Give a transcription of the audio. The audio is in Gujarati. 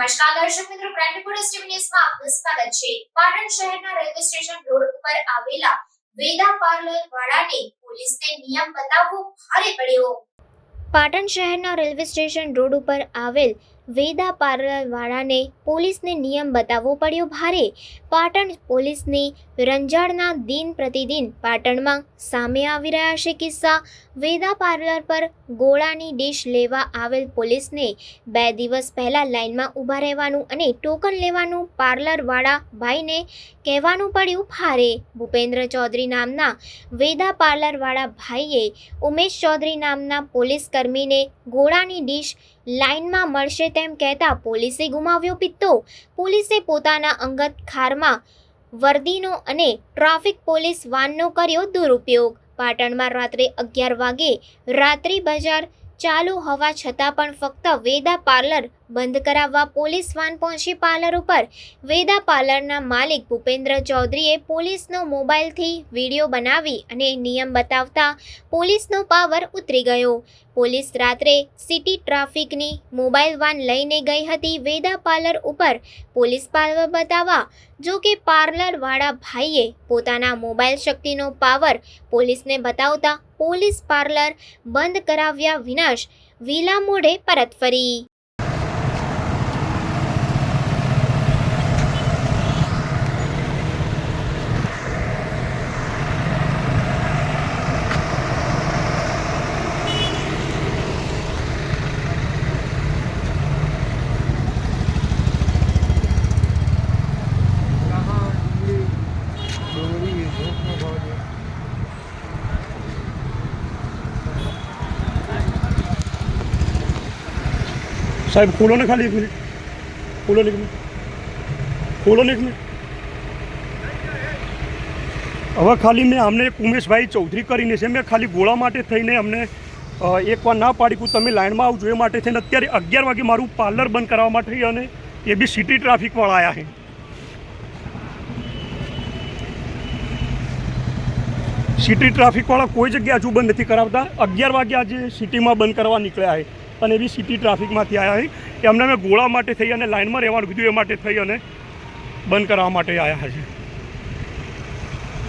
નમસ્કાર, દર્શક મિત્રો બ્રાન્ડ રિપોર્ટર્સ ટીવી ન્યૂઝમાં આપનું સ્વાગત છે. પાટણ શહેરના રેલવે સ્ટેશન રોડ ઉપર આવેલા વેદા પાર્લર વાળાને પોલીસને નિયમ બતાવવો ભારે પડ્યો. પાટણ શહેરના રેલવે સ્ટેશન રોડ ઉપર આવેલ વેદા પાર્લરવાળાને પોલીસને નિયમ બતાવવો પડ્યો ભારે. પાટણ પોલીસની રંજાડના દિન પ્રતિદિન પાટણમાં સામે આવી રહ્યા છે કિસ્સા. વેદા પાર્લર પર ગોળાની ડીશ લેવા આવેલ પોલીસને બે દિવસ પહેલાં લાઇનમાં ઊભા રહેવાનું અને ટોકન લેવાનું પાર્લરવાળા ભાઈને કહેવાનું પડ્યું ભારે. ભૂપેન્દ્ર ચૌધરી નામના વેદા પાર્લરવાળા ભાઈએ ઉમેશ ચૌધરી નામના પોલીસ કર્મીને ગોળાની ડીશ લાઇનમાં મળશે તેમ કહેતા પોલીસે ગુમાવ્યો પિત્તો. પોલીસે પોતાના અંગત ખારમાં વર્દીનો અને ટ્રાફિક પોલીસ વાનનો કર્યો દુરુપયોગ. પાટણમાં રાત્રે અગિયાર વાગે રાત્રિ બજાર ચાલુ હોવા છતાં પણ ફક્ત વેદા પાર્લર બંધ કરાવવા પોલીસ વાન પહોંચી પાર્લર ઉપર. વેદા પાર્લરના માલિક ભૂપેન્દ્ર ચૌધરીએ પોલીસનો મોબાઈલથી વીડિયો બનાવી અને નિયમ બતાવતા પોલીસનો પાવર ઉતરી ગયો. પોલીસ રાત્રે સિટી ટ્રાફિકની મોબાઈલ વાન લઈને ગઈ હતી વેદા પાર્લર ઉપર. પોલીસ પાવર બતાવવા, જો કે પાર્લરવાળા ભાઈએ પોતાના મોબાઈલ શક્તિનો પાવર પોલીસને બતાવતા પોલીસ પાર્લર બંધ કરાવ્યા વિનાશ. વિલા મોઢે પરત ફરી. સાહેબ ખોલો ને ખાલી એક મિનિટ ખોલો ને એક મિનિટ. ખોલો ને એક મિનિટ હવે ખાલી મેં અમને ઉમેશભાઈ ચૌધરી કરીને છે, મેં ખાલી ગોળા માટે થઈને અમને એકવાર ના પાડી તમે લાઇનમાં આવજો એ માટે થઈને અત્યારે અગિયાર વાગે મારું પાર્લર બંધ કરાવવા માટે અને એ બી સિટી ટ્રાફિકવાળા આવ્યા છે. સિટી ટ્રાફિકવાળા કોઈ જગ્યા હજુ બંધ નથી કરાવતા. અગિયાર વાગે આજે સિટીમાં બંધ કરવા નીકળ્યા છે અને એવી સિટી ટ્રાફિકમાંથી આવ્યા છે એમને મેં ગોળા માટે થઈ અને લાઇનમાં રહેવાનું કીધું એ માટે થઈ અને બંધ કરાવવા માટે આવ્યા છે.